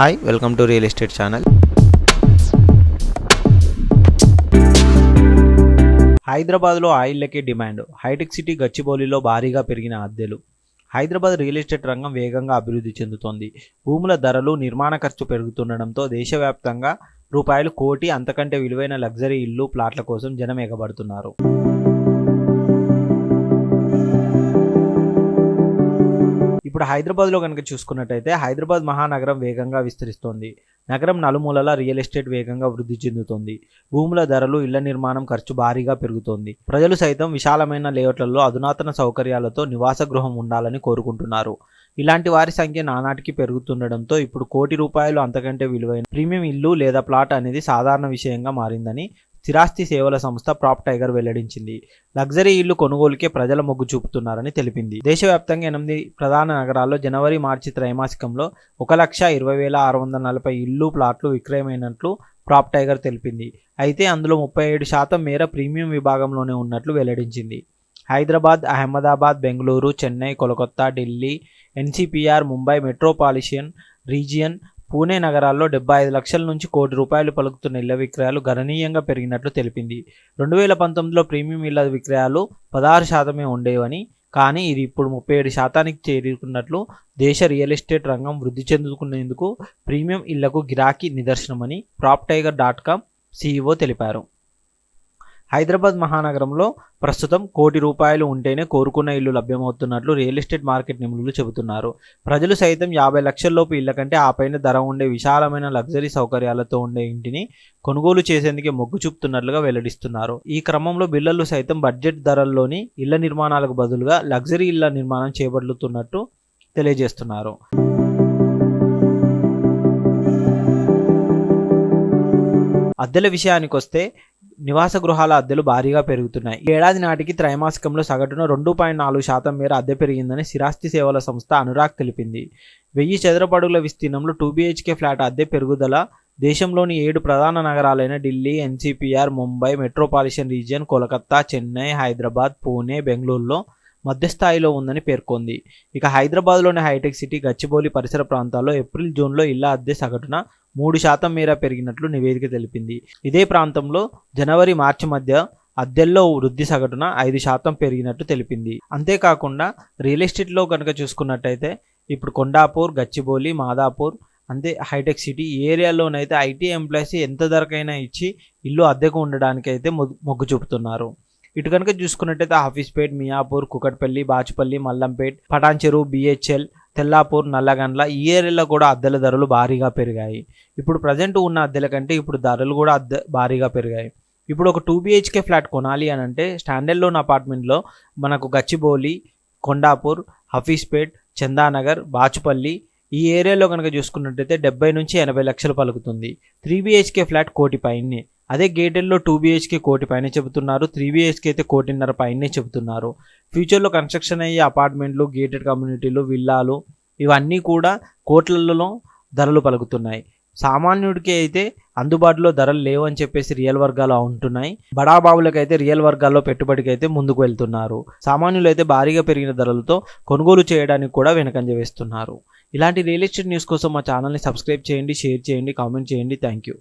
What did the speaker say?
Hi welcome to real estate channel హైదరాబాద్లో ఆయిల్లకే demand. Hitech city గచ్చిబౌలిలో భారీగా పెరిగిన అద్దెలు. హైదరాబాద్ రియల్ ఎస్టేట్ రంగం వేగంగా అభివృద్ధి చెందుతోంది. భూముల ధరలు నిర్మాణ ఖర్చు పెరుగుతుండడంతో దేశవ్యాప్తంగా రూపాయలు కోటి అంతకంటే విలువైన లగ్జరీ ఇల్లు ప్లాట్ల కోసం జనం ఎగబడుతున్నారు ఇప్పుడు హైదరాబాద్లో కనుక చూసుకున్నట్టయితే హైదరాబాద్ మహానగరం వేగంగా విస్తరిస్తోంది. నగరం నలుమూలలా రియల్ ఎస్టేట్ వేగంగా వృద్ధి చెందుతోంది. భూముల ధరలు ఇళ్ళ నిర్మాణం ఖర్చు భారీగా పెరుగుతోంది. ప్రజలు సైతం విశాలమైన లేఅవుట్లలో అధునాతన సౌకర్యాలతో నివాస గృహం ఉండాలని కోరుకుంటున్నారు. ఇలాంటి వారి సంఖ్య నానాటికి పెరుగుతుండడంతో ఇప్పుడు కోటి రూపాయలు అంతకంటే విలువైన ప్రీమియం ఇల్లు లేదా ప్లాట్ అనేది సాధారణ విషయంగా మారిందని స్థిరాస్తి సేవల సంస్థ ప్రాప్ టైగర్ వెల్లడించింది. లగ్జరీ ఇళ్ళు కొనుగోలుకే ప్రజల మొగ్గు చూపుతున్నారని తెలిపింది. దేశవ్యాప్తంగా ఎనిమిది ప్రధాన నగరాల్లో జనవరి మార్చి త్రైమాసికంలో ఒక లక్ష ఇరవై వేల ఆరు వందల నలభై ఇల్లు ప్లాట్లు విక్రయమైనట్లు ప్రాప్ టైగర్ తెలిపింది. అయితే అందులో ముప్పై ఏడు శాతం మేర ప్రీమియం విభాగంలోనే ఉన్నట్లు వెల్లడించింది. Hyderabad Ahmedabad Bengaluru Chennai Kolkata Delhi NCPR Mumbai metropolitan region Pune నగరాల్లో డెబ్బై ఐదు లక్షల నుంచి కోటి రూపాయలు పలుకుతున్న ఇళ్ళ విక్రయాలు గణనీయంగా పెరిగినట్లు తెలిపింది. రెండు వేల పంతొమ్మిదిలో ప్రీమియం ఇళ్ళ విక్రయాలు పదహారు శాతమే ఉండేవని కానీ ఇది ఇప్పుడు ముప్పై ఏడు శాతానికి చేరుకున్నట్లు దేశ రియల్ ఎస్టేట్ రంగం వృద్ధి చెందుకునేందుకు ప్రీమియం ఇళ్ళకు గిరాకీ నిదర్శనమని prop tiger dot com CEO తెలిపారు. హైదరాబాద్ మహానగరంలో ప్రస్తుతం కోటి రూపాయలు ఉంటేనే కోరుకున్న ఇల్లు లభ్యమవుతున్నట్లు రియల్ ఎస్టేట్ మార్కెట్ నిపుణులు చెబుతున్నారు. ప్రజలు సైతం యాభై లక్షల్లోపు ఇళ్ళ కంటే ఆ పైన ధర ఉండే విశాలమైన లగ్జరీ సౌకర్యాలతో ఉండే ఇంటిని కొనుగోలు చేసేందుకే మొగ్గు చూపుతున్నట్లుగా వెల్లడిస్తున్నారు. ఈ క్రమంలో బిల్డర్లు సైతం బడ్జెట్ ధరల్లోని ఇళ్ళ నిర్మాణాలకు బదులుగా లగ్జరీ ఇళ్ళ నిర్మాణం చేపడుతున్నట్టు తెలియజేస్తున్నారు. అద్దెల విషయానికి వస్తే నివాస గృహాల అద్దెలు భారీగా పెరుగుతున్నాయి. ఏడాది నాటికి త్రైమాసికంలో సగటున రెండు పాయింట్ నాలుగు శాతం మేర అద్దె పెరిగిందని స్థిరాస్తి సేవల సంస్థ అనురాగ్ తెలిపింది. వెయ్యి చదరపడుగుల విస్తీర్ణంలో టూ బీహెచ్కే ఫ్లాట్ అద్దె పెరుగుదల దేశంలోని ఏడు ప్రధాన నగరాలైన Delhi NCPR Mumbai metropolitan region Kolkata Chennai Hyderabad Pune బెంగళూరులో మధ్యస్థాయిలో ఉందని పేర్కొంది. ఇక హైదరాబాద్లోని హైటెక్ సిటీ గచ్చిబౌలి పరిసర ప్రాంతాల్లో ఏప్రిల్ జూన్లో ఇళ్ళ అద్దె సగటున మూడు శాతం మేర పెరిగినట్లు నివేదిక తెలిపింది. ఇదే ప్రాంతంలో జనవరి మార్చి మధ్య అద్దెల్లో వృద్ధి సగటున ఐదు శాతం పెరిగినట్టు తెలిపింది. అంతేకాకుండా రియల్ ఎస్టేట్లో కనుక చూసుకున్నట్టయితే ఇప్పుడు కొండాపూర్ గచ్చిబౌలి మాదాపూర్ అంతే హైటెక్ సిటీ ఈ ఏరియాలోనైతే ఐటీ ఎంప్లాయీస్ ఎంత ధరకైనా ఇచ్చి ఇల్లు అద్దెకు ఉండడానికి అయితే మొగ్గు చూపుతున్నారు. ఇటు కనుక చూసుకున్నట్టయితే ఆఫీస్పేట్ మియాపూర్ కుకట్పల్లి బాచుపల్లి మల్లంపేట్ పటాన్చెరు బిహెచ్ఎల్ తెల్లాపూర్ నల్లగండ్ల ఈ ఏరియాలో కూడా అద్దెల ధరలు భారీగా పెరిగాయి. ఇప్పుడు ప్రజెంట్ ఉన్న అద్దెల కంటే ఇప్పుడు ధరలు కూడా అద్దె భారీగా పెరిగాయి. ఇప్పుడు ఒక టూ బిహెచ్కే ఫ్లాట్ కొనాలి అని అంటే స్టాండర్డ్ లోన్ అపార్ట్మెంట్లో మనకు గచ్చిబౌలి కొండాపూర్ హఫీస్పేట్ చందానగర్ బాచుపల్లి ఈ ఏరియాలో కనుక చూసుకున్నట్టయితే డెబ్బై నుంచి ఎనభై లక్షలు పలుకుతుంది. త్రీ బిహెచ్కే ఫ్లాట్ కోటి పైనే. అదే గేటెల్లో టూ బీహెచ్కే కోటి పైన చెబుతున్నారు త్రీ బీహెచ్కే అయితే కోటిన్నర పైనే చెబుతున్నారు. ఫ్యూచర్లో కన్స్ట్రక్షన్ అయ్యే అపార్ట్మెంట్లు గేటెడ్ కమ్యూనిటీలు విల్లాలు ఇవన్నీ కూడా కోట్లలో ధరలు పలుకుతున్నాయి. సామాన్యుడికి అయితే అందుబాటులో ధరలు లేవు అని చెప్పేసి రియల్ వర్గాలు ఉంటున్నాయి. బడాబాబులకు అయితే రియల్ వర్గాల్లో పెట్టుబడికి అయితే ముందుకు వెళ్తున్నారు. సామాన్యులు అయితే భారీగా పెరిగిన ధరలతో కొనుగోలు చేయడానికి కూడా వెనకంజ వేస్తున్నారు. ఇలాంటి రియల్ ఎస్టేట్ న్యూస్ కోసం మా ఛానల్ని సబ్స్క్రైబ్ చేయండి షేర్ చేయండి కామెంట్ చేయండి. Thank you.